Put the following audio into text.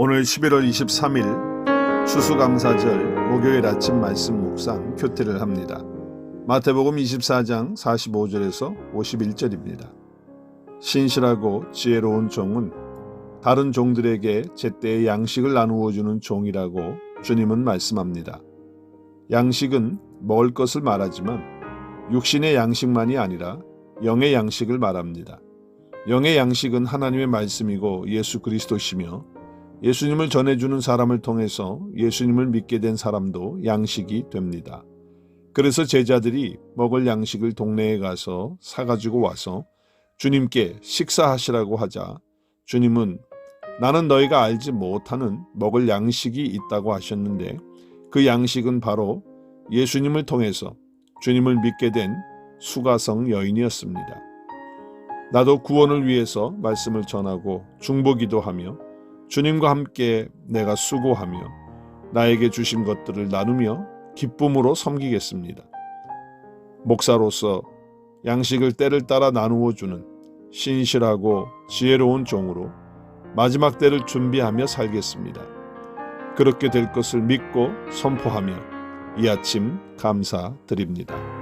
오늘 11월 23일 추수감사절 목요일 아침 말씀 묵상 큐티를 합니다. 마태복음 24장 45절에서 51절입니다. 신실하고 지혜로운 종은 다른 종들에게 제때의 양식을 나누어 주는 종이라고 주님은 말씀합니다. 양식은 먹을 것을 말하지만 육신의 양식만이 아니라 영의 양식을 말합니다. 영의 양식은 하나님의 말씀이고 예수 그리스도시며 예수님을 전해주는 사람을 통해서 예수님을 믿게 된 사람도 양식이 됩니다. 그래서 제자들이 먹을 양식을 동네에 가서 사가지고 와서 주님께 식사하시라고 하자 주님은 나는 너희가 알지 못하는 먹을 양식이 있다고 하셨는데 그 양식은 바로 예수님을 통해서 주님을 믿게 된 수가성 여인이었습니다. 나도 구원을 위해서 말씀을 전하고 중보기도 하며 주님과 함께 내가 수고하며 나에게 주신 것들을 나누며 기쁨으로 섬기겠습니다. 목사로서 양식을 때를 따라 나누어 주는 신실하고 지혜로운 종으로 마지막 때를 준비하며 살겠습니다. 그렇게 될 것을 믿고 선포하며 이 아침 감사드립니다.